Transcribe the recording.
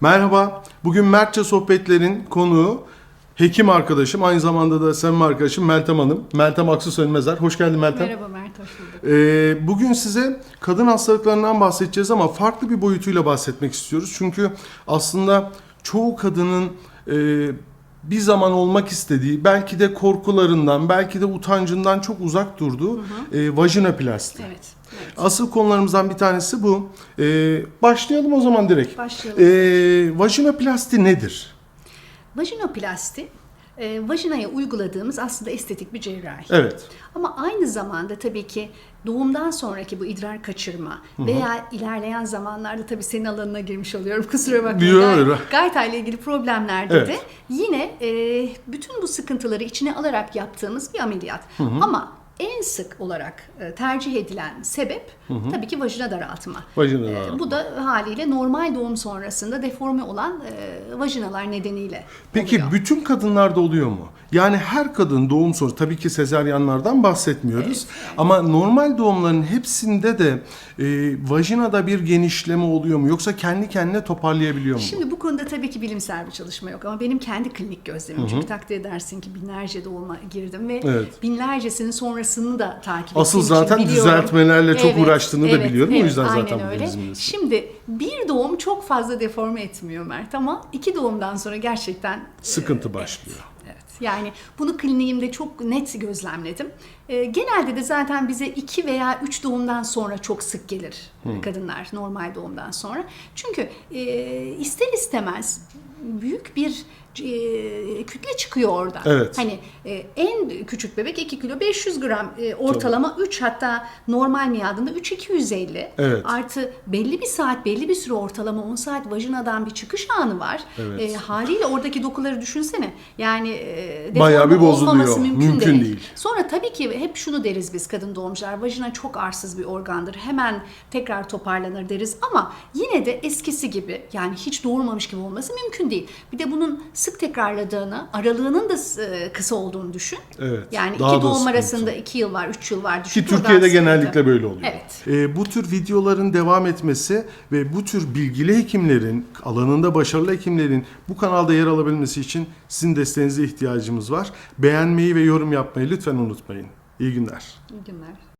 Merhaba. Bugün Mertçe Sohbetler'in konuğu hekim arkadaşım, aynı zamanda da samimi arkadaşım Meltem Hanım. Meltem Aksu Sönmezer. Hoş geldin Meltem. Merhaba Mert, hoş bulduk. Ee, bugün size kadın hastalıklarından bahsedeceğiz ama farklı bir boyutuyla bahsetmek istiyoruz. Çünkü aslında çoğu kadının e, bir zaman olmak istediği, belki de korkularından, belki de utancından çok uzak durduğu e, vajinoplasti. Evet, evet. Asıl konularımızdan bir tanesi bu. Ee, başlayalım o zaman direkt. Başlayalım. Ee, vajinoplasti nedir? Vajinoplasti, e, vajinaya uyguladığımız aslında estetik bir cerrahi. Evet. Ama aynı zamanda tabii ki doğumdan sonraki bu idrar kaçırma veya ilerleyen zamanlarda tabii senin alanına girmiş oluyorum kusura bakma. Yok, Gay-. Gayta ile ilgili problemlerde Evet. de yine e, bütün bu sıkıntıları içine alarak yaptığımız bir ameliyat. Ama en sık olarak e, tercih edilen sebep tabii ki vajina daraltma. Vajina E, daraltma. bu da haliyle normal doğum sonrasında deforme olan e, vajinalar nedeniyle Peki oluyor. bütün kadınlarda oluyor mu? Yani her kadın doğum sonrası tabii ki sezaryenlerden bahsetmiyoruz. Ama normal doğumların hepsinde de e, vajinada bir genişleme oluyor mu? Yoksa kendi kendine toparlayabiliyor mu? Şimdi bu konuda tabii ki bilimsel bir çalışma yok ama benim kendi klinik gözlemim. Çünkü takdir edersin ki binlerce doğuma girdim ve Evet. binlercesinin sonrasını da takip Asıl ettiğim için zaten biliyorum. düzeltmelerle çok uğraştığını da biliyorum. O evet, yüzden zaten aynen öyle. Şimdi bir doğum çok fazla deforme etmiyor Mert ama iki doğumdan sonra gerçekten Sıkıntı e, başlıyor. Evet. Yani bunu kliniğimde çok net gözlemledim. Ee, genelde de zaten bize iki veya üç doğumdan sonra çok sık gelir kadınlar normal doğumdan sonra. Çünkü e, ister istemez büyük bir e, kütle çıkıyor orada. Evet. Hani e, en küçük bebek 2 kilo 500 gram e, ortalama 3 hatta normal miyadında 3 250 Evet. artı belli bir saat belli bir süre ortalama 10 saat vajinadan bir çıkış anı var. Evet. E, haliyle oradaki dokuları düşünsene. Yani e, Bayağı bir bozuluyor. mümkün, Mümkün değil. değil. Sonra tabii ki hep şunu deriz biz kadın doğumcular. Vajina çok arsız bir organdır. Hemen tekrar toparlanır deriz ama yine de eskisi gibi yani hiç doğurmamış gibi olması mümkün değil. Bir de bunun sık tekrarladığını, aralığının da e, kısa olduğunu düşün. Evet, Yani daha iki da doğum arasında iki yıl var, üç yıl var. Düşün. Ki Türkiye'de sıkıntı. genellikle böyle oluyor. Evet. Ee, bu tür videoların devam etmesi ve bu tür bilgili hekimlerin, alanında başarılı hekimlerin bu kanalda yer alabilmesi için sizin desteğinize ihtiyacımız var. Beğenmeyi ve yorum yapmayı lütfen unutmayın. İyi günler. İyi günler.